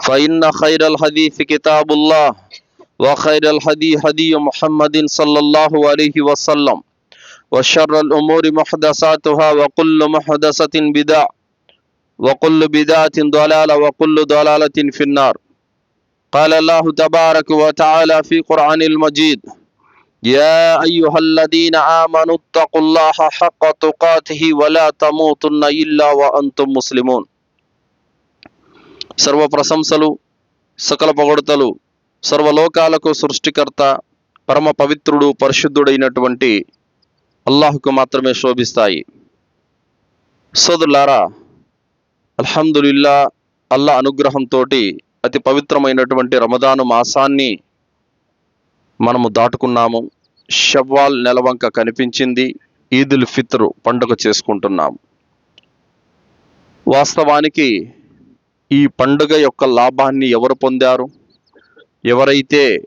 فإن خير الحديث كتاب الله وخير الهدي هدي محمد صلى الله عليه وسلم وشر الأمور محدثاتها وكل محدثة بدع وكل بدعة ضلالة وكل ضلالة في النار. قال الله تبارك وتعالى في قرآن المجيد يا أيها الذين آمنوا اتقوا الله حق تقاته ولا تموتن إلا وأنتم مسلمون. సర్వ ప్రశంసలు సకల పొగడతలు సర్వలోకాలకు సృష్టికర్త పరమ పవిత్రుడు పరిశుద్ధుడైనటువంటి అల్లాహుకు మాత్రమే శోభిస్తాయి. సోదరులారా అల్హందుల్లా అల్లా అనుగ్రహంతో అతి పవిత్రమైనటువంటి రమదాను మాసాన్ని మనము దాటుకున్నాము. షవ్వాల్ నెలవంక కనిపించింది. ఈదుల్ ఫిత్రు పండుగ చేసుకుంటున్నాము వాస్తవానికి ఈ పండుగ యొక్క లాభాన్ని ఎవరు పొందారు? ఎవరైతే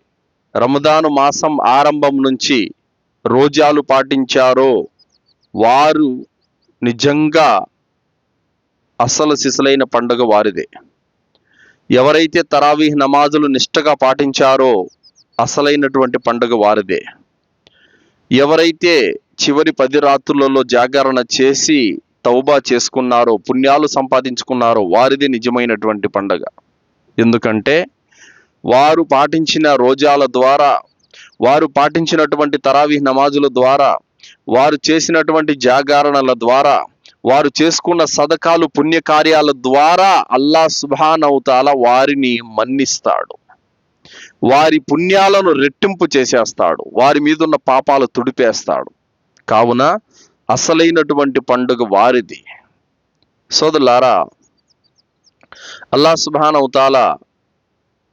రమదాను మాసం ఆరంభం నుంచి రోజాలు పాటించారో వారు నిజంగా అసలు సిసలైన పండుగ వారిదే. ఎవరైతే తరావీహ్ నమాజులు నిష్టగా పాటించారో అసలైనటువంటి పండుగ వారిదే. ఎవరైతే చివరి పది రాత్రులలో జాగరణ చేసి తౌబా చేసుకున్నారో పుణ్యాలు సంపాదించుకున్నారో వారిది నిజమైనటువంటి పండగ. ఎందుకంటే వారు పాటించిన రోజాల ద్వారా వారు పాటించినటువంటి తరావీ నమాజుల ద్వారా వారు చేసినటువంటి జాగరణల ద్వారా వారు చేసుకున్న సదకాలు పుణ్యకార్యాల ద్వారా అల్లా సుభానవుతాల వారిని మన్నిస్తాడు. వారి పుణ్యాలను రెట్టింపు చేసేస్తాడు. వారి మీద ఉన్న పాపాలు తుడిపేస్తాడు. కావున అసలైనటువంటి పండుగ వారిది. సోదరులారా అల్లా సుబానవుతాల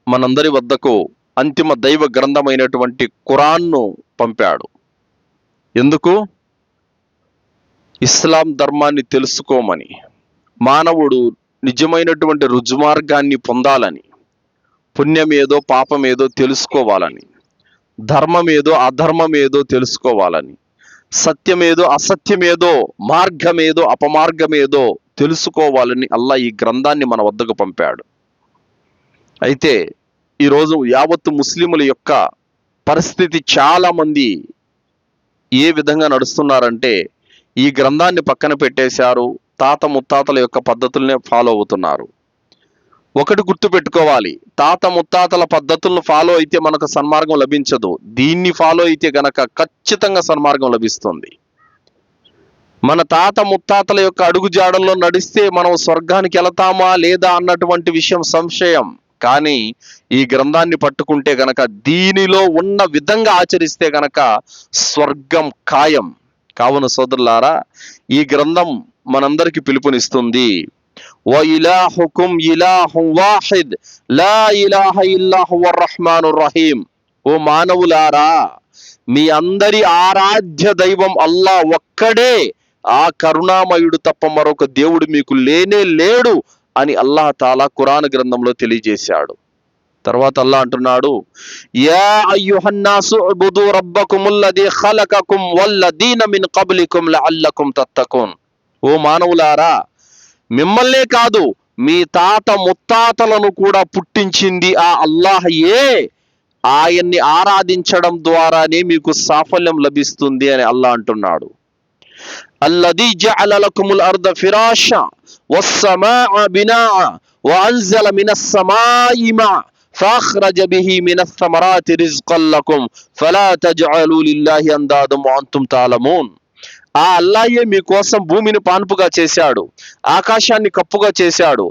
మనందరి వద్దకు అంతిమ దైవ గ్రంథమైనటువంటి ఖురాన్ను పంపాడు. ఎందుకు? ఇస్లాం ధర్మాన్ని తెలుసుకోమని మానవుడు నిజమైనటువంటి రుజుమార్గాన్ని పొందాలని పుణ్యమేదో పాపమేదో తెలుసుకోవాలని ధర్మమేదో అధర్మమేదో తెలుసుకోవాలని సత్యమేదో అసత్యమేదో మార్గమేదో అపమార్గమేదో తెలుసుకోవాలని అల్లా ఈ గ్రంథాన్ని మన వద్దకు పంపాడు. అయితే ఈరోజు యావత్తు ముస్లిముల యొక్క పరిస్థితి చాలా మంది ఏ విధంగా నడుస్తున్నారంటే ఈ గ్రంథాన్ని పక్కన పెట్టేశారు తాత ముత్తాతల యొక్క పద్ధతులనే ఫాలో అవుతున్నారు. ఒకటి గుర్తు పెట్టుకోవాలి. తాత ముత్తాతల పద్ధతులను ఫాలో అయితే మనకు సన్మార్గం లభించదు. దీన్ని ఫాలో అయితే గనక ఖచ్చితంగా సన్మార్గం లభిస్తుంది. మన తాత ముత్తాతల యొక్క అడుగు జాడల్లో నడిస్తే మనం స్వర్గానికి వెళతామా లేదా అన్నటువంటి విషయం సంశయం. కానీ ఈ గ్రంథాన్ని పట్టుకుంటే గనక దీనిలో ఉన్న విధంగా ఆచరిస్తే గనక స్వర్గం ఖాయం. కావున సోదరులారా ఈ గ్రంథం మనందరికీ పిలుపునిస్తుంది. وإلهكم إله واحد لا إله إلا هو الرحمن الرحيم ఓ మానవులారా మీ అందరి ఆరాధ్య దైవం అల్లా ఒక్కడే ఆ కరుణామయుడు తప్ప మరొక దేవుడు మీకు లేనే లేడు అని అల్లాహ్ తాలా ఖురాన్ గ్రంథంలో తెలియజేశాడు తర్వాత అల్లా అంటున్నాడు యా అయ్యుహన్నాసు ఉబుదు రబ్బకుముల్లది ఖలకకుం వల్లదీన మిన్ కబ్లికుం లఅల్లకుం తత్తకున్ ఓ మానవులారా మిమ్మల్నే కాదు మీ తాత ముత్తాతలను కూడా పుట్టించింది ఆ అల్లాహయే ఆయన్ని ఆరాధించడం ద్వారానే మీకు సాఫల్యం లభిస్తుంది అని అల్లా అంటున్నాడు అల్లది జఅల లకుముల్ అర్ద ఫిరాష والسماء بناء وأنزل من السماء ماء فأخرج به من الثمرات رزقا لكم فلا تجعلوا لله أندادا وأنتم تعلمون ఆ అల్లాయే మీకోసం భూమిని పాన్పుగా చేశాడు ఆకాశాన్ని కప్పుగా చేశాడు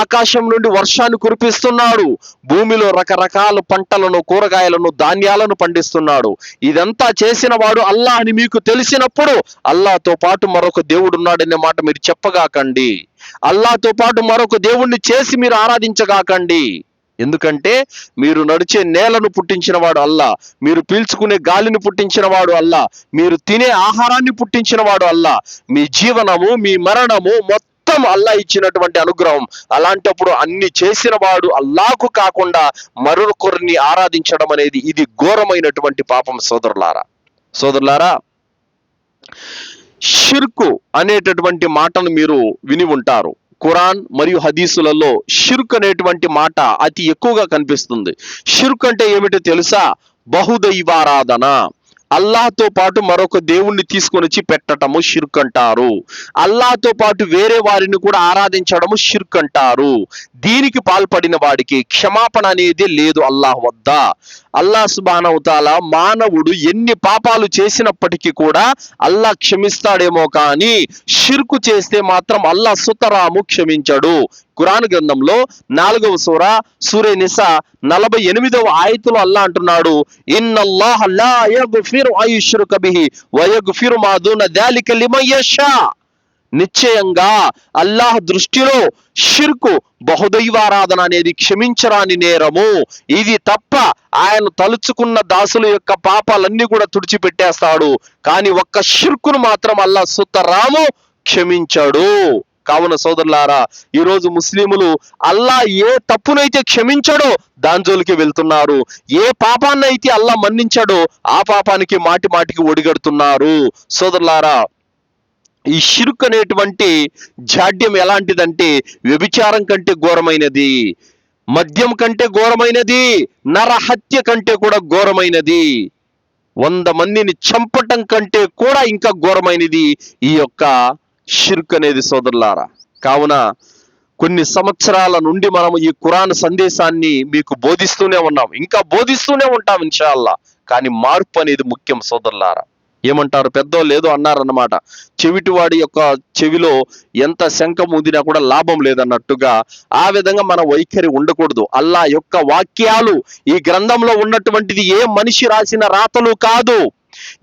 ఆకాశం నుండి వర్షాన్ని కురిపిస్తున్నాడు భూమిలో రకరకాల పంటలను కూరగాయలను ధాన్యాలను పండిస్తున్నాడు. ఇదంతా చేసిన వాడు అల్లా అని మీకు తెలిసినప్పుడు అల్లాతో పాటు మరొక దేవుడు ఉన్నాడనే మాట మీరు చెప్పగాకండి. అల్లాతో పాటు మరొక దేవుణ్ణి చేసి మీరు ఆరాధించగాకండి. ఎందుకంటే మీరు నడిచే నేలను పుట్టించిన వాడు అల్లా మీరు పీల్చుకునే గాలిని పుట్టించిన వాడు అల్లా మీరు తినే ఆహారాన్ని పుట్టించిన వాడు అల్లా మీ జీవనము మీ మరణము మొత్తం అల్లా ఇచ్చినటువంటి అనుగ్రహం. అలాంటప్పుడు అన్ని చేసిన వాడు అల్లాకు కాకుండా మరొకరిని ఆరాధించడం అనేది ఇది ఘోరమైనటువంటి పాపం సోదరులారా. సోదరులారా షిర్కు అనేటటువంటి మాటను మీరు విని ఉంటారు. ఖురాన్ మరియు హదీసులలో షిర్క్ అనేటువంటి మాట అతి ఎక్కువగా కనిపిస్తుంది. షిర్క్ అంటే ఏమిటో తెలుసా? బహుదైవారాధన. అల్లాహతో పాటు మరొక దేవుణ్ణి తీసుకొని వచ్చి పెట్టడము షిర్క్ అంటారు. అల్లాహతో పాటు వేరే వారిని కూడా ఆరాధించడము షిర్క్ అంటారు. దీనికి పాల్పడిన వాడికి క్షమాపణ అనేది లేదు అల్లాహ్ వద్ద. అల్లా సుబానవుతాల మానవుడు ఎన్ని పాపాలు చేసినప్పటికీ కూడా అల్లా క్షమిస్తాడేమో కానీ షిర్కు చేస్తే మాత్రం అల్లా సుతరాము క్షమించడు. ఖురాన్ గ్రంథంలో నాలుగవ సూర సూర్య నిస నలభై ఎనిమిదవ ఆయతులు అల్లా అంటున్నాడు. ఇన్నల్లాహ నిశ్చయంగా అల్లాహ్ దృష్టిలో షిర్కు బహుదైవారాధన అనేది క్షమించరాని నేరము. ఇది తప్ప ఆయన తలుచుకున్న దాసుల యొక్క పాపాలన్నీ కూడా తుడిచిపెట్టేస్తాడు. కానీ ఒక్క షిర్కును మాత్రం అల్లా సుత్తరాము క్షమించాడు. కావున సోదరులారా ఈ రోజు ముస్లిములు అల్లా ఏ తప్పునైతే క్షమించడో దాని జోలికి వెళ్తున్నారు. ఏ పాపాన్నైతే అల్లా మన్నించాడో ఆ పాపానికి మాటి మాటికి ఒడిగడుతున్నారు. సోదరులారా ఈ షిరుక్ అనేటువంటి జాడ్యం ఎలాంటిదంటే వ్యభిచారం కంటే ఘోరమైనది మద్యం కంటే ఘోరమైనది నరహత్య కంటే కూడా ఘోరమైనది వంద మందిని చంపటం కంటే కూడా ఇంకా ఘోరమైనది ఈ యొక్క షిర్క్ అనేది సోదరులారా. కావున కొన్ని సంవత్సరాల నుండి మనం ఈ ఖురాన్ సందేశాన్ని మీకు బోధిస్తూనే ఉన్నాం. ఇంకా బోధిస్తూనే ఉంటాం ఇన్షాల్లా కానీ మార్పు అనేది ముఖ్యం సోదరులారా. ఏమంటారు? పెద్దో లేదో అన్నారన్నమాట. చెవిటివాడి యొక్క చెవిలో ఎంత శంఖం ఊదినా కూడా లాభం లేదన్నట్టుగా ఆ విధంగా మన వైఖరి ఉండకూడదు. అల్లా యొక్క వాక్యాలు ఈ గ్రంథంలో ఉన్నటువంటిది ఏ మనిషి రాసిన రాతలు కాదు.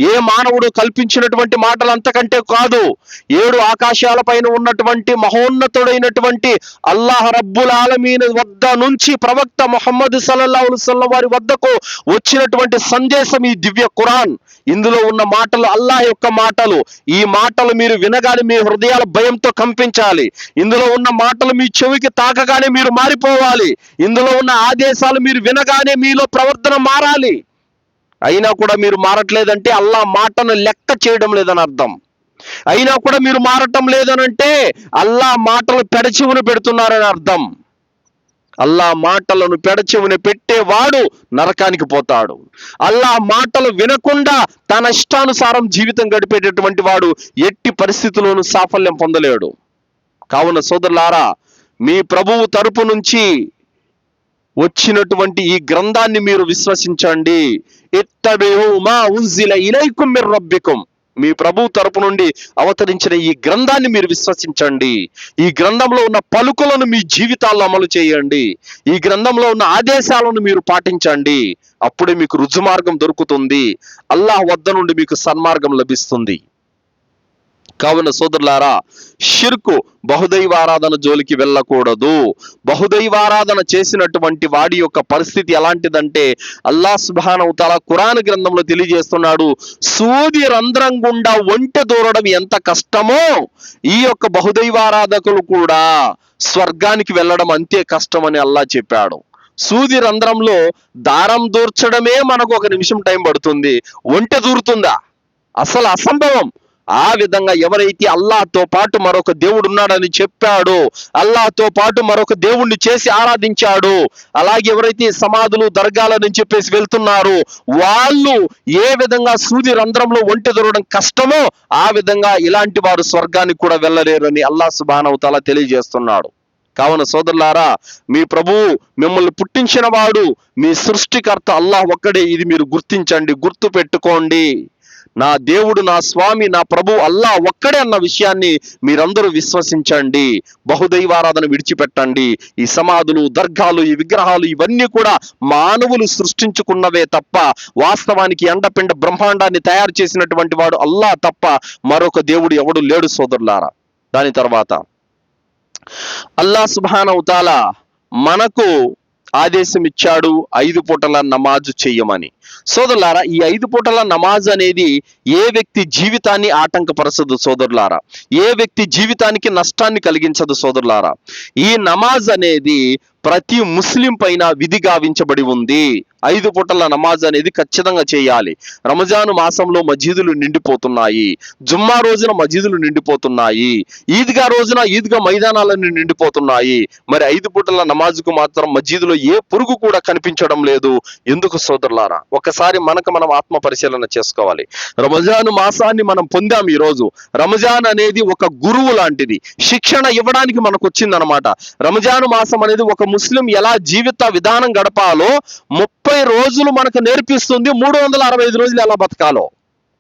ఏ మానవుడు కల్పించినటువంటి మాటలు అంతకంటే కాదు? ఏడు ఆకాశాల పైన ఉన్నటువంటి మహోన్నతుడైనటువంటి అల్లాహ్ రబ్బుల్ ఆలమీన వద్ద నుంచి ప్రవక్త మొహమ్మద్ సల్లల్లాహు అలైహి వారి వద్దకు వచ్చినటువంటి సందేశం ఈ దివ్య ఖురాన్. ఇందులో ఉన్న మాటలు అల్లాహ్ యొక్క మాటలు. ఈ మాటలు మీరు వినగానే మీ హృదయాల భయంతో కంపించాలి. ఇందులో ఉన్న మాటలు మీ చెవికి తాకగానే మీరు మారిపోవాలి. ఇందులో ఉన్న ఆదేశాలు మీరు వినగానే మీలో ప్రవర్తన మారాలి. అయినా కూడా మీరు మారట్లేదంటే అల్లా మాటను లెక్క చేయడం లేదని అర్థం. అయినా కూడా మీరు మారటం లేదనంటే అల్లా మాటలు పెడచెవును పెడుతున్నారని అర్థం. అల్లా మాటలను పెడచెవున పెట్టేవాడు నరకానికి పోతాడు. అల్లా మాటలు వినకుండా తన ఇష్టానుసారం జీవితం గడిపేటటువంటి వాడు ఎట్టి పరిస్థితుల్లోనూ సాఫల్యం పొందలేడు. కావున సోదరులారా మీ ప్రభువు తరపు నుంచి వచ్చినటువంటి ఈ గ్రంథాన్ని మీరు విశ్వసించండి. ఇత్తబిహు మా ఉన్జిల ఇలైకుం మిర్ రబ్బికుం. మీ ప్రభు తరపు నుండి అవతరించిన ఈ గ్రంథాన్ని మీరు విశ్వసించండి. ఈ గ్రంథంలో ఉన్న పలుకులను మీ జీవితాల్లో అమలు చేయండి. ఈ గ్రంథంలో ఉన్న ఆదేశాలను మీరు పాటించండి. అప్పుడే మీకు రుజుమార్గం దొరుకుతుంది. అల్లాహ్ వద్ద నుండి మీకు సన్మార్గం లభిస్తుంది. కావున సోదరులారా షిర్కు బహుదైవారాధన జోలికి వెళ్ళకూడదు. బహుదైవారాధన చేసినటువంటి వాడి యొక్క పరిస్థితి ఎలాంటిదంటే అల్లా సుబానవుతాల కురాన్ గ్రంథంలో తెలియజేస్తున్నాడు సూది రంధ్రం గుండా ఒంటె దూరడం ఎంత కష్టమో ఈ యొక్క బహుదైవారాధకులు కూడా స్వర్గానికి వెళ్ళడం అంతే కష్టమని అల్లా చెప్పాడు. సూది రంధ్రంలో దారం దూర్చడమే మనకు ఒక నిమిషం టైం పడుతుంది. ఒంటె దూరుతుందా? అసలు అసంభవం. ఆ విధంగా ఎవరైతే అల్లాహతో పాటు మరొక దేవుడు ఉన్నాడని చెప్పాడో అల్లాహతో పాటు మరొక దేవుణ్ణి చేసి ఆరాధించాడు అలాగే ఎవరైతే సమాధులు దర్గాలని చెప్పేసి వెళ్తున్నారు వాళ్ళు ఏ విధంగా సూది రంధ్రంలో ఒంటె దొరకడం కష్టమో ఆ విధంగా ఇలాంటి వారు స్వర్గానికి కూడా వెళ్ళలేరని అల్లా సుబానవతాల తెలియజేస్తున్నాడు. కావున సోదరులారా మీ ప్రభువు మిమ్మల్ని పుట్టించిన వాడు మీ సృష్టికర్త అల్లాహ్ ఒక్కడే ఇది మీరు గుర్తించండి గుర్తు పెట్టుకోండి నా దేవుడు నా స్వామి నా ప్రభు అల్లా ఒక్కడే అన్న విషయాన్ని మీరందరూ విశ్వసించండి. బహుదైవారాధన విడిచిపెట్టండి. ఈ సమాధులు దర్గాలు ఈ విగ్రహాలు ఇవన్నీ కూడా మానవులు సృష్టించుకున్నవే తప్ప వాస్తవానికి ఎండపిండ బ్రహ్మాండాన్ని తయారు చేసినటువంటి వాడు అల్లా తప్ప మరొక దేవుడు ఎవడు లేడు సోదరులారా. దాని తర్వాత అల్లా సుబానవుతాల మనకు ఆదేశం ఇచ్చాడు ఐదు పూటల నమాజు చెయ్యమని సోదరులారా ఈ ఐదు పూటల నమాజ్ అనేది ఏ వ్యక్తి జీవితాన్ని ఆటంకపరచదు సోదరులారా? ఏ వ్యక్తి జీవితానికి నష్టాన్ని కలిగించదు సోదరులారా? ఈ నమాజ్ అనేది ప్రతి ముస్లిం పైన విధి గావించబడి ఉంది. ఐదు పూటల నమాజ్ అనేది ఖచ్చితంగా చేయాలి. రంజాను మాసంలో మజీదులు నిండిపోతున్నాయి. జుమ్మా రోజున మజీదులు నిండిపోతున్నాయి. ఈద్గా రోజున ఈద్గా మైదానాలన్నీ నిండిపోతున్నాయి. మరి ఐదు పూటల నమాజ్కు మాత్రం మజీదులో ఏ పురుగు కూడా కనిపించడం లేదు. ఎందుకు సోదరులారా? ఒకసారి మనకు మనం ఆత్మ పరిశీలన చేసుకోవాలి. రమజాను మాసాన్ని మనం పొందాం ఈ రోజు రమజాన్ అనేది ఒక గురువు లాంటిది. శిక్షణ ఇవ్వడానికి మనకు వచ్చిందనమాట. రంజాను మాసం అనేది ఒక ముస్లిం ఎలా జీవిత విధానం గడపాలో ముప్పై రోజులు మనకు నేర్పిస్తుంది మూడు వందల అరవై ఐదు రోజులు ఎలా బతకాలో?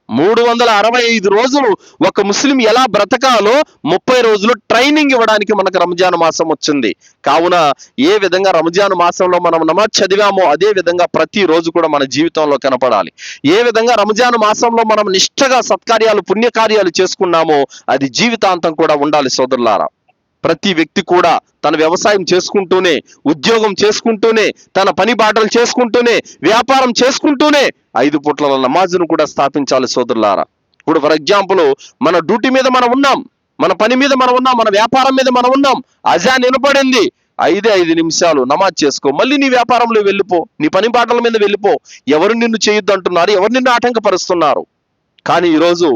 మూడు వందల అరవై ఐదు రోజులు ఒక ముస్లిం ఎలా బ్రతకాలో ముప్పై రోజులు ట్రైనింగ్ ఇవ్వడానికి మనకు రంజాన్ మాసం వచ్చింది. కావున ఏ విధంగా రంజాన్ మాసంలో మనం నమాజ్ చదివామో అదే విధంగా ప్రతి రోజు కూడా మన జీవితంలో కనపడాలి. ఏ విధంగా రంజాన్ మాసంలో మనం నిష్ఠగా సత్కార్యాలు పుణ్యకార్యాలు చేసుకున్నామో అది జీవితాంతం కూడా ఉండాలి సోదరులారా. ప్రతి వ్యక్తి కూడా తన వ్యవసాయం చేసుకుంటూనే ఉద్యోగం చేసుకుంటూనే తన పని బాటలు చేసుకుంటూనే వ్యాపారం చేసుకుంటూనే ఐదు పూట్ల నమాజును కూడా స్థాపించాలి సోదరులారా. ఇప్పుడు ఫర్ ఎగ్జాంపుల్ మన డ్యూటీ మీద మనం ఉన్నాం మన పని మీద మనం ఉన్నాం మన వ్యాపారం మీద మనం ఉన్నాం అజాన్ వినపడింది ఐదే ఐదు నిమిషాలు నమాజ్ చేసుకో మళ్ళీ నీ వ్యాపారంలో వెళ్ళిపో నీ పని బాటల మీద వెళ్ళిపో. ఎవరు నిన్ను చేయొద్దు అంటున్నారు ఎవరు నిన్ను ఆటంకపరుస్తున్నారు? కానీ ఈరోజు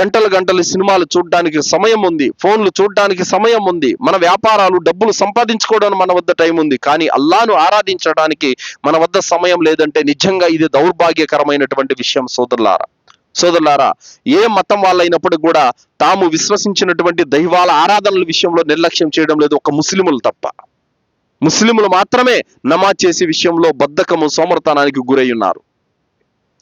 గంటలు గంటలు సినిమాలు చూడడానికి సమయం ఉంది ఫోన్లు చూడడానికి సమయం ఉంది మన వ్యాపారాలు డబ్బులు సంపాదించుకోవడానికి మన వద్ద టైం ఉంది కానీ అల్లాను ఆరాధించడానికి మన వద్ద సమయం లేదంటే నిజంగా ఇది దౌర్భాగ్యకరమైనటువంటి విషయం సోదరులారా. సోదరులారా ఏ మతం వాళ్ళైనప్పటికీ కూడా తాము విశ్వసించినటువంటి దైవాల ఆరాధనల విషయంలో నిర్లక్ష్యం చేయడం లేదు ఒక ముస్లిములు తప్ప. ముస్లిములు మాత్రమే నమాజ్ చేసే విషయంలో బద్ధకము సోమరతనానికి గురై ఉన్నారు.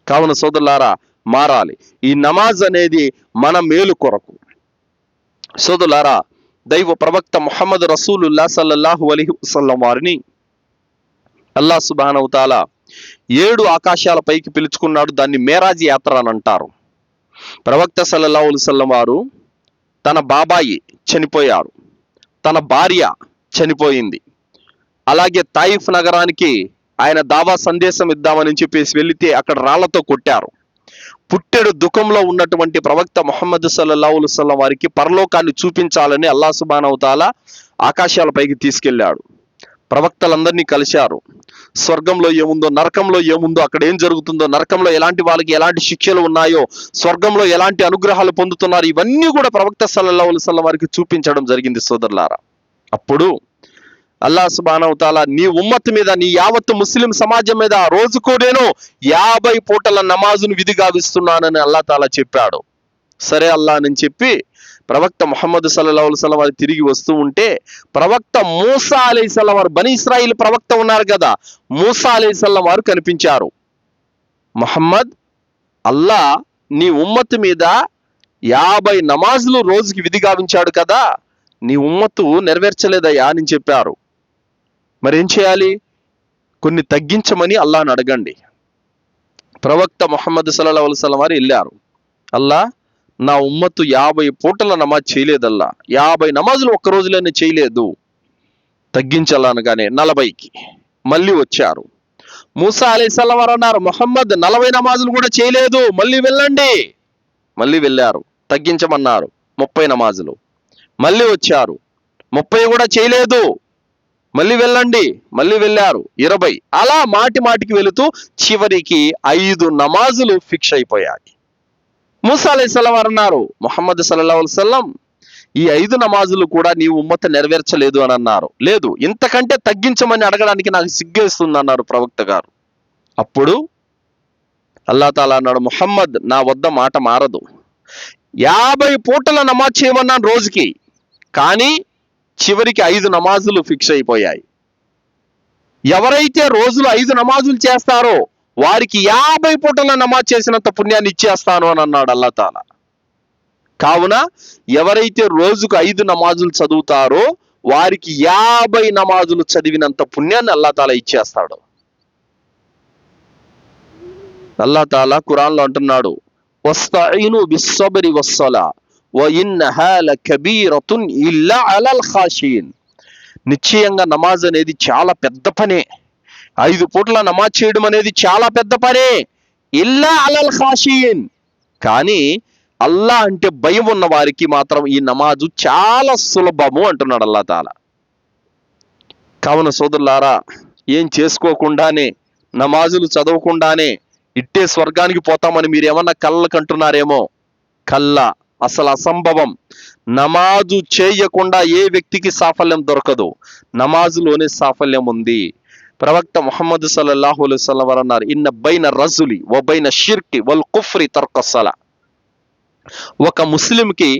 కావున సోదరులారా మారాలి. ఈ నమాజ్ అనేది మన మేలు కొరకు. సోదరులారా దైవ ప్రవక్త ముహమ్మద్ రసూలుల్లా సల్లల్లాహు అలీ వసల్లం వారిని అల్లా సుబానవుతాల ఏడు ఆకాశాల పైకి పిలుచుకున్నాడు. దాన్ని మేరాజ్ యాత్ర అని అంటారు. ప్రవక్త సల్లల్లాహు అలైహి వారు తన బాబాయి చనిపోయారు. తన భార్య చనిపోయింది. అలాగే తాయిఫ్ నగరానికి ఆయన దావా సందేశం ఇద్దామని చెప్పేసి వెళితే అక్కడ రాళ్ళతో కొట్టారు. పుట్టెడు దుఃఖంలో ఉన్నటువంటి ప్రవక్త మొహమ్మద్ సల్లల్లాహు అలైహి వారికి పరలోకాన్ని చూపించాలని అల్లా ఆకాశాల ఆకాశాలపైకి తీసుకెళ్ళాడు. ప్రవక్తలందరినీ కలిశారు. స్వర్గంలో ఏముందో నరకంలో ఏముందో అక్కడ ఏం జరుగుతుందో నరకంలో ఎలాంటి వాళ్ళకి ఎలాంటి శిక్షలు ఉన్నాయో స్వర్గంలో ఎలాంటి అనుగ్రహాలు పొందుతున్నారు ఇవన్నీ కూడా ప్రవక్త సల్లల్లా అలైహి వారికి చూపించడం జరిగింది సోదరులారా. అప్పుడు అల్లా సుబానవుతాల నీ ఉమ్మత్ మీద నీ యావత్తు ముస్లిం సమాజం మీద రోజుకో నేను యాభై పూటల నమాజును విధి గావిస్తున్నానని అల్లా తాలా చెప్పాడు. సరే అల్లా అని చెప్పి ప్రవక్త ముహమ్మద్ సల్లాహుసలం అలైహి తిరిగి వస్తూ ఉంటే ప్రవక్త మూసా అలైహిస్సలాం వారు బని ఇస్రాయిల్ ప్రవక్త ఉన్నారు కదా మూసా అలైహిస్సలాం వారు కనిపించారు. మహమ్మద్ అల్లా నీ ఉమ్మత్ మీద యాభై నమాజులు రోజుకి విధి గావించాడు కదా నీ ఉమ్మత్తు నెరవేర్చలేదయ్యా అని చెప్పారు. మరేం చేయాలి? కొన్ని తగ్గించమని అల్లాను అడగండి. ప్రవక్త ముహమ్మద్ సల్లా అలైహి వారు వెళ్ళారు. అల్లా నా ఉమ్మత్తు యాభై పూటల నమాజ్ చేయలేదల్లా. యాభై నమాజులు ఒక్క రోజులోనే చేయలేదు. తగ్గించాలనగానే నలభైకి మళ్ళీ వచ్చారు. మూసా అలైసల్లం వారు అన్నారు మొహమ్మద్ నలభై నమాజులు కూడా చేయలేదు. మళ్ళీ వెళ్ళండి. మళ్ళీ వెళ్ళారు. తగ్గించమన్నారు. ముప్పై నమాజులు. మళ్ళీ వచ్చారు. ముప్పై కూడా చేయలేదు. మళ్ళీ వెళ్ళండి. మళ్ళీ వెళ్ళారు. ఇరవై. అలా మాటి మాటికి వెళుతూ చివరికి ఐదు నమాజులు ఫిక్స్ అయిపోయాయి. మూసా వారు అన్నారు ముహమ్మద్ సల్లల్లాహు ఈ ఐదు నమాజులు కూడా నీ ఉమ్మత నెరవేర్చలేదు అని అన్నారు. లేదు ఇంతకంటే తగ్గించమని అడగడానికి నాకు సిగ్గేస్తుంది అన్నారు ప్రవక్త గారు. అప్పుడు అల్లా తాలా అన్నాడు ముహమ్మద్ నా వద్ద మాట మారదు. యాభై పూటల నమాజ్ చేయమన్నాను రోజుకి. కానీ చివరికి ఐదు నమాజులు ఫిక్స్ అయిపోయాయి. ఎవరైతే రోజులు ఐదు నమాజులు చేస్తారో వారికి యాభై పూటల నమాజ్ చేసినంత పుణ్యాన్ని ఇచ్చేస్తాను అని అన్నాడు అల్లాతాల కావున ఎవరైతే రోజుకు ఐదు నమాజులు చదువుతారో వారికి యాభై నమాజులు చదివినంత పుణ్యాన్ని అల్లాతాల ఇచ్చేస్తాడు. అల్లాతాల ఖురాన్లో అంటున్నాడు వస్తాయిను బిస్సబరి వస్సలా ఇల్లా అలల్ ఖాషీన్ నిశ్చయంగా నమాజ్ అనేది చాలా పెద్ద పనే. ఐదు పూట్ల నమాజ్ చేయడం అనేది చాలా పెద్ద పనే. ఇల్లా అలల్ ఖాషీన్ కానీ అల్లా అంటే భయం ఉన్న వారికి మాత్రం ఈ నమాజు చాలా సులభము అంటున్నాడు అల్లా తాలా. కావున సోదరులారా ఏం చేసుకోకుండానే నమాజులు చదవకుండానే ఇట్టే స్వర్గానికి పోతామని మీరు ఏమన్నా కళ్ళకంటున్నారేమో? కళ్ళ అసలు అసంభవం. నమాజు చేయకుండా ఏ వ్యక్తికి సాఫల్యం దొరకదు. నమాజులోనే సాఫల్యం ఉంది. ప్రవక్త ముహమ్మద్ సల్లల్లాహు అలైహి వసల్లం వారు అన్నారు ఇన్న బైన రజులి వ బైన షిర్కి వల్ కుఫ్రి తర్కసల ఒక ముస్లింకి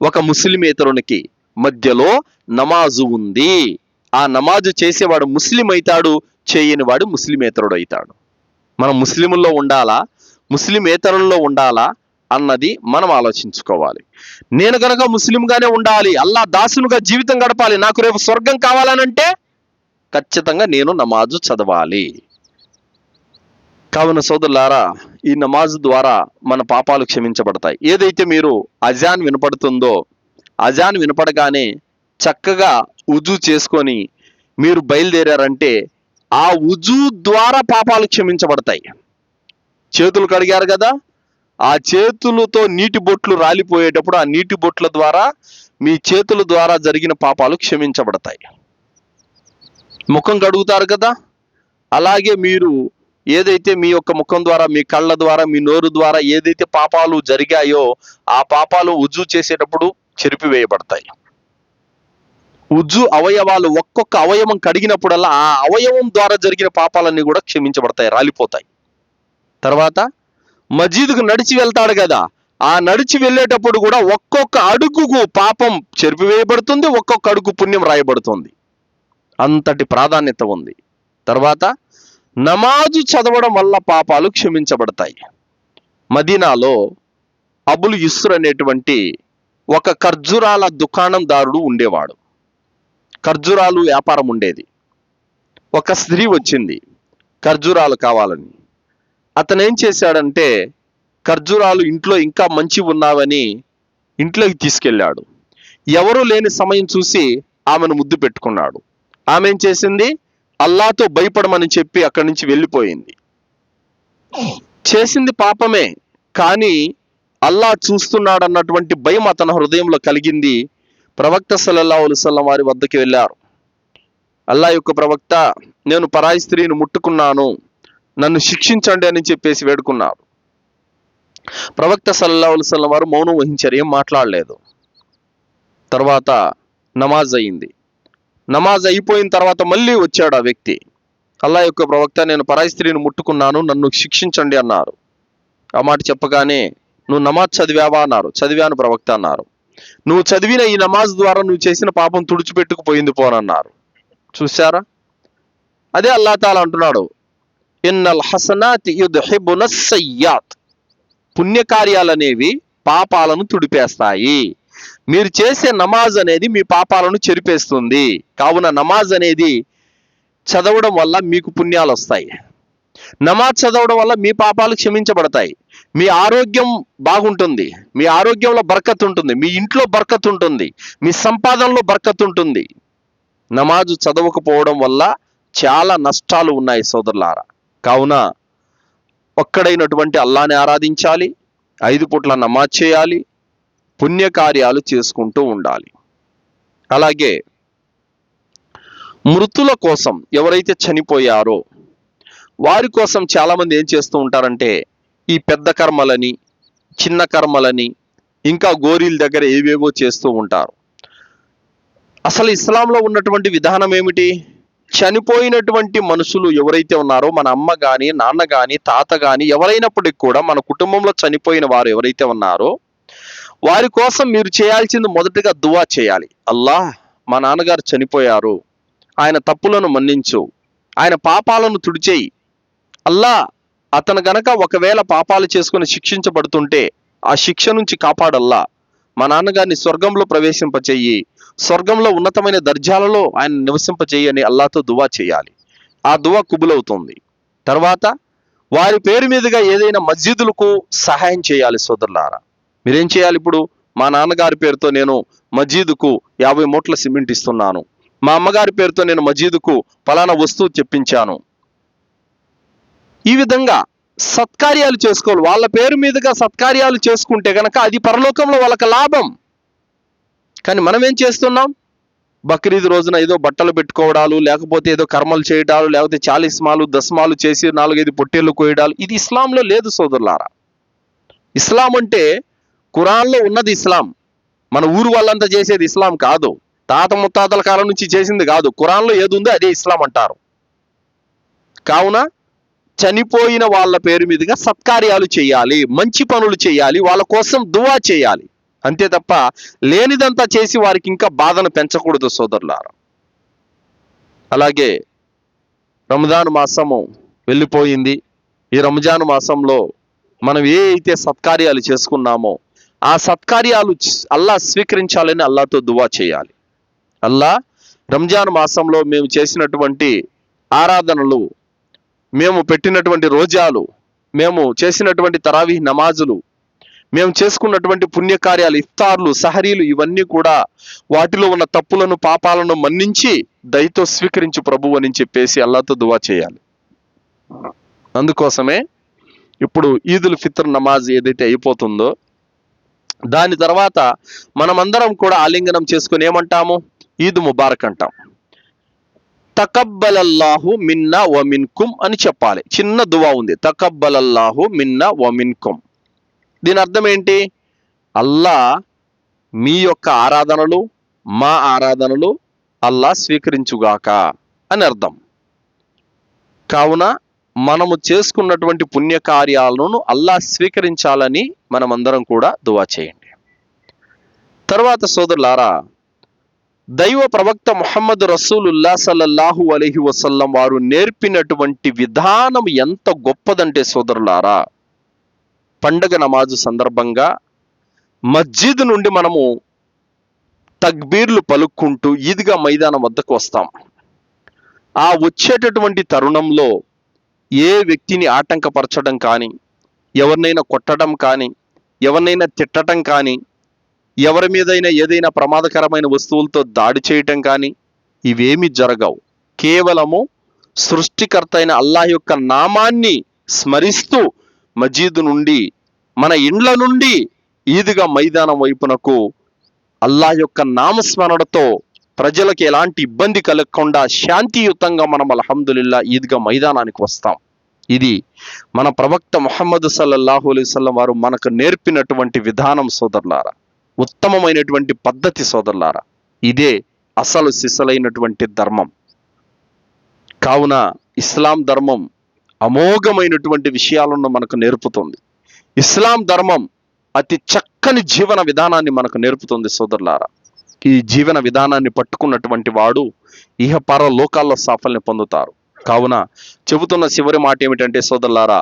ఒక ముస్లిమేతరునికి మధ్యలో నమాజు ఉంది. ఆ నమాజు చేసేవాడు ముస్లిం అవుతాడు చేయని వాడు ముస్లిమేతరుడు అవుతాడు మనం ముస్లిముల్లో ఉండాలా? ముస్లిమేతరుల్లో ఉండాలా? అన్నది మనం ఆలోచించుకోవాలి. నేను గనక ముస్లింగానే ఉండాలి అల్లా దాసునుగా జీవితం గడపాలి నాకు రేపు స్వర్గం కావాలనంటే ఖచ్చితంగా నేను నమాజు చదవాలి. కావున సోదరులారా ఈ నమాజు ద్వారా మన పాపాలు క్షమించబడతాయి. ఏదైతే మీరు అజాన్ వినపడుతుందో అజాన్ వినపడగానే చక్కగా ఉజు చేసుకొని మీరు బయలుదేరారంటే ఆ ఉజు ద్వారా పాపాలు క్షమించబడతాయి. చేతులు కడిగారు కదా ఆ చేతులతో నీటి బొట్లు రాలిపోయేటప్పుడు ఆ నీటి బొట్ల ద్వారా మీ చేతుల ద్వారా జరిగిన పాపాలు క్షమించబడతాయి. ముఖం కడుగుతారు కదా? అలాగే మీరు ఏదైతే మీ యొక్క ముఖం ద్వారా మీ కళ్ళ ద్వారా మీ నోరు ద్వారా ఏదైతే పాపాలు జరిగాయో ఆ పాపాలు ఉజ్జు చేసేటప్పుడు చెరిపివేయబడతాయి. ఉజ్జు అవయవాలు ఒక్కొక్క అవయవం కడిగినప్పుడల్లా ఆ అవయవం ద్వారా జరిగిన పాపాలన్నీ కూడా క్షమించబడతాయి రాలిపోతాయి. తర్వాత మజీదుకు నడిచి వెళ్తాడు కదా. ఆ నడిచి వెళ్ళేటప్పుడు కూడా ఒక్కొక్క అడుగుకు పాపం చెరిపివేయబడుతుంది ఒక్కొక్క అడుగు పుణ్యం రాయబడుతుంది. అంతటి ప్రాధాన్యత ఉంది. తర్వాత నమాజు చదవడం వల్ల పాపాలు క్షమించబడతాయి. మదీనాలో అబుల్ యుస్ర్ అనేటువంటి ఒక ఖర్జూరాల దుకాణందారుడు ఉండేవాడు. ఖర్జూరాలు వ్యాపారం ఉండేది. ఒక స్త్రీ వచ్చింది ఖర్జూరాలు కావాలని. అతను ఏం చేశాడంటే ఖర్జూరాలు ఇంట్లో ఇంకా మంచి ఉన్నావని ఇంట్లోకి తీసుకెళ్ళాడు. ఎవరూ లేని సమయం చూసి ఆమెను ముద్దు పెట్టుకున్నాడు. ఆమె ఏం చేసింది? అల్లాతో భయపడమని చెప్పి అక్కడి నుంచి వెళ్ళిపోయింది. చేసింది పాపమే కానీ అల్లా చూస్తున్నాడు అన్నటువంటి భయం అతని హృదయంలో కలిగింది. ప్రవక్త సల్లల్లా అలైహి వారి వద్దకు వెళ్ళారు. అల్లా యొక్క ప్రవక్త నేను పరాయి స్త్రీని ముట్టుకున్నాను. నన్ను శిక్షించండి అని చెప్పేసి వేడుకున్నారు. ప్రవక్త సల్లల్లాహు అలైహి వారు మౌనం వహించారు ఏం మాట్లాడలేదు. తర్వాత నమాజ్ అయింది. నమాజ్ అయిపోయిన తర్వాత మళ్ళీ వచ్చాడు ఆ వ్యక్తి. అల్లా యొక్క ప్రవక్త నేను పరాయి స్త్రీని ముట్టుకున్నాను నన్ను శిక్షించండి అన్నారు. ఆ మాట చెప్పగానే నువ్వు నమాజ్ చదివావా? అన్నారు. చదివాను ప్రవక్త అన్నారు. నువ్వు చదివిన ఈ నమాజ్ ద్వారా నువ్వు చేసిన పాపం తుడిచిపెట్టుకుపోయింది పోనన్నారు చూసారా అదే అల్లా తాలా అంటున్నాడు. ఇన్నల్ హసనాత్ యుద్హిబున సయ్యాత్. పుణ్యకార్యాలనేవి పాపాలను తుడిపేస్తాయి. మీరు చేసే నమాజ్ అనేది మీ పాపాలను చెరిపేస్తుంది. కావున నమాజ్ అనేది చదవడం వల్ల మీకు పుణ్యాలు వస్తాయి. నమాజ్ చదవడం వల్ల మీ పాపాలు క్షమించబడతాయి. మీ ఆరోగ్యం బాగుంటుంది. మీ ఆరోగ్యంలో బరకత్ ఉంటుంది. మీ ఇంట్లో బరకత్ ఉంటుంది. మీ సంపాదనలో బరకత్ ఉంటుంది. నమాజు చదవకపోవడం వల్ల చాలా నష్టాలు ఉన్నాయి సోదరులారా. కావున ఒక్కడైనటువంటి అల్లాని ఆరాధించాలి ఐదు పూట్ల నమాజ్ చేయాలి పుణ్యకార్యాలు చేసుకుంటూ ఉండాలి. అలాగే మృతుల కోసం ఎవరైతే చనిపోయారో వారి కోసం చాలామంది ఏం చేస్తూ ఉంటారంటే ఈ పెద్ద కర్మలని చిన్న కర్మలని ఇంకా గోరీల దగ్గర ఏవేవో చేస్తూ ఉంటారు. అసలు ఇస్లాంలో ఉన్నటువంటి విధానం ఏమిటి? చనిపోయినటువంటి మనుషులు ఎవరైతే ఉన్నారో మన అమ్మ కానీ నాన్న కానీ తాత కానీ ఎవరైనప్పటికీ కూడా మన కుటుంబంలో చనిపోయిన వారు ఎవరైతే ఉన్నారో వారి కోసం మీరు చేయాల్సింది మొదటగా దువా చేయాలి. అల్లా మా నాన్నగారు చనిపోయారు. ఆయన తప్పులను మన్నించు. ఆయన పాపాలను తుడిచేయి. అల్లా అతను గనక ఒకవేళ పాపాలు చేసుకుని శిక్షించబడుతుంటే ఆ శిక్ష నుంచి కాపాడల్లా. మా నాన్నగారిని స్వర్గంలో ప్రవేశింపచేయి. స్వర్గంలో ఉన్నతమైన దర్జాలలో ఆయన నివసింపజేయని అల్లాతో దువా చేయాలి. ఆ దువా కుబులవుతుంది. తర్వాత వారి పేరు మీదుగా ఏదైనా మస్జిదులకు సహాయం చేయాలి సోదరులారా. మీరేం చేయాలి ఇప్పుడు? మా నాన్నగారి పేరుతో నేను మజీదుకు యాభై మూట్ల సిమెంట్ ఇస్తున్నాను. మా అమ్మగారి పేరుతో నేను మజీదుకు ఫలానా వస్తువు చెప్పించాను ఈ విధంగా సత్కార్యాలు చేసుకోవాలి. వాళ్ళ పేరు మీదుగా సత్కార్యాలు చేసుకుంటే కనుక అది పరలోకంలో వాళ్ళకి లాభం. కానీ మనం ఏం చేస్తున్నాం? బక్రీద్ రోజున ఏదో బట్టలు పెట్టుకోవడాలు లేకపోతే ఏదో కర్మలు చేయడాలు లేకపోతే చాలిస్మాలు దస్మాలు చేసి నాలుగైదు పొట్టేళ్ళు కోయడాలు. ఇది ఇస్లాంలో లేదు సోదరులారా. ఇస్లాం అంటే కురాన్లో ఉన్నది ఇస్లాం. మన ఊరు వాళ్ళంతా చేసేది ఇస్లాం కాదు. తాత ముత్తాతల కాలం నుంచి చేసింది కాదు. కురాన్లో ఏది ఉందో అదే ఇస్లాం అంటారు. కావున చనిపోయిన వాళ్ళ పేరు మీదుగా సత్కార్యాలు చేయాలి మంచి పనులు చేయాలి వాళ్ళ కోసం దువా చేయాలి. అంతే తప్ప లేనిదంతా చేసి వారికి ఇంకా బాధను పెంచకూడదు సోదరులారు. అలాగే రంజాన్ మాసము వెళ్ళిపోయింది. ఈ రంజాన్ మాసంలో మనం ఏ అయితే సత్కార్యాలు చేసుకున్నామో ఆ సత్కార్యాలు అల్లా స్వీకరించాలని అల్లాతో దువా చేయాలి. అల్లా రంజాన్ మాసంలో మేము చేసినటువంటి ఆరాధనలు మేము పెట్టినటువంటి రోజాలు మేము చేసినటువంటి తరావీ నమాజులు మేము చేసుకున్నటువంటి పుణ్యకార్యాలు ఇఫ్తార్లు సహరీలు ఇవన్నీ కూడా వాటిలో ఉన్న తప్పులను పాపాలను మన్నించి దయతో స్వీకరించు ప్రభు అని చెప్పేసి అల్లాతో దువా చేయాలి. అందుకోసమే ఇప్పుడు ఈదుల్ ఫిత్ర్ నమాజ్ ఏదైతే అయిపోతుందో దాని తర్వాత మనమందరం కూడా ఆలింగనం చేసుకుని ఏమంటాము? ఈద్ ముబారక్ అంటాం. తకబ్బలల్లాహు మిన్నా వ అని చెప్పాలి. చిన్న దువా ఉంది. తకబ్బలల్లాహు మిన్నా వమిన్కుం. దీని అర్థం ఏంటి? అల్లా మీ యొక్క ఆరాధనలు మా ఆరాధనలు అల్లా స్వీకరించుగాక అని అర్థం. కావున మనము చేసుకున్నటువంటి పుణ్యకార్యాలను అల్లా స్వీకరించాలని మనమందరం కూడా దువా చేయండి. తర్వాత సోదరులారా దైవ ప్రవక్త ముహమ్మద్ రసూలుల్లా సల్లల్లాహు అలైహి వసల్లం వారు నేర్పినటువంటి విధానం ఎంత గొప్పదంటే సోదరులారా పండగ నమాజు సందర్భంగా మస్జిద్ నుండి మనము తక్బీర్లు పలుక్కుంటూ ఈద్గా మైదానం వద్దకు వస్తాం. ఆ వచ్చేటటువంటి తరుణంలో ఏ వ్యక్తిని ఆటంకపరచడం కానీ ఎవరినైనా కొట్టడం కానీ ఎవరినైనా తిట్టడం కానీ ఎవరి మీదైనా ఏదైనా ప్రమాదకరమైన వస్తువులతో దాడి చేయటం కానీ ఇవేమి జరగవు. కేవలము సృష్టికర్త అయిన అల్లాహ్ యొక్క నామాన్ని స్మరిస్తూ మజీదు నుండి మన ఇండ్ల నుండి ఈదుగా మైదానం వైపునకు అల్లా యొక్క నామస్మరణతో ప్రజలకు ఎలాంటి ఇబ్బంది కలగకుండా శాంతియుతంగా మనం అల్హమ్దుల్లా ఈద్గా మైదానానికి వస్తాం. ఇది మన ప్రవక్త మొహమ్మద్ సల్లల్లాహు అలైహి వారు మనకు నేర్పినటువంటి విధానం సోదరులారా. ఉత్తమమైనటువంటి పద్ధతి సోదరులారా. ఇదే అసలు సిసలైనటువంటి ధర్మం. కావున ఇస్లాం ధర్మం అమోఘమైనటువంటి విషయాలను మనకు నేర్పుతుంది. ఇస్లాం ధర్మం అతి చక్కని జీవన విధానాన్ని మనకు నేర్పుతుంది సోదరులారా. ఈ జీవన విధానాన్ని పట్టుకున్నటువంటి వాడు ఇహ పర లోకాల్లో సాఫల్యం పొందుతారు. కావున చెబుతున్న చివరి మాట ఏమిటంటే సోదరులారా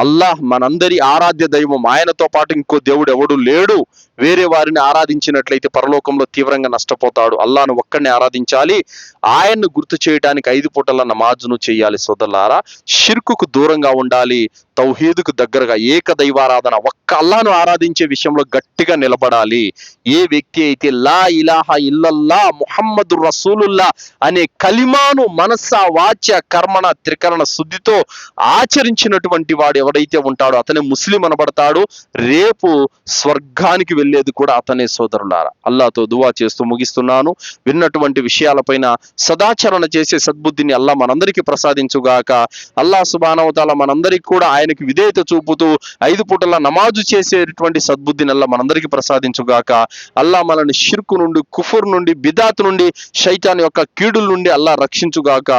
అల్లాహ్ మనందరి ఆరాధ్య దైవం. ఆయనతో పాటు ఇంకో దేవుడు ఎవడు లేడు. వేరే వారిని ఆరాధించినట్లయితే పరలోకంలో తీవ్రంగా నష్టపోతాడు. అల్లాను ఒక్కడిని ఆరాధించాలి. ఆయన్ను గుర్తు చేయడానికి ఐదు పూటల నమాజును చేయాలి సోదరులారా. షిర్కుకు దూరంగా ఉండాలి. తౌహీదుకు దగ్గరగా ఏక దైవారాధన. ఒక్క అల్లాను ఆరాధించే విషయంలో గట్టిగా నిలబడాలి. ఏ వ్యక్తి అయితే లా ఇలాహ ఇల్లల్లా ముహమ్మదు రసూలుల్లా అనే కలిమాను మనస్స వాచ్య కర్మణ త్రికరణ శుద్ధితో ఆచరించినటువంటి వాడు ఎవడైతే ఉంటాడో అతనే ముస్లిం అనబడతాడు రేపు స్వర్గానికి వెళ్ళేది కూడా అతనే సోదరులారా. అల్లాతో దువా చేస్తూ ముగిస్తున్నాను. విన్నటువంటి విషయాలపైన సదాచరణ చేసే సద్బుద్ధిని అల్లా మనందరికీ ప్రసాదించుగాక. అల్లా సుబానవతాల మనందరికీ కూడా ఆయనకి విధేయత చూపుతూ ఐదు పూటల నమాజు చేసేటువంటి సద్బుద్ధిని అల్లా మనందరికీ ప్రసాదించుగాక. అల్లా మనల్ని షిర్కు నుండి కుఫుర్ నుండి బిదాత్ నుండి శైతాన్ యొక్క కీడుల నుండి అల్లా రక్షించుగాక.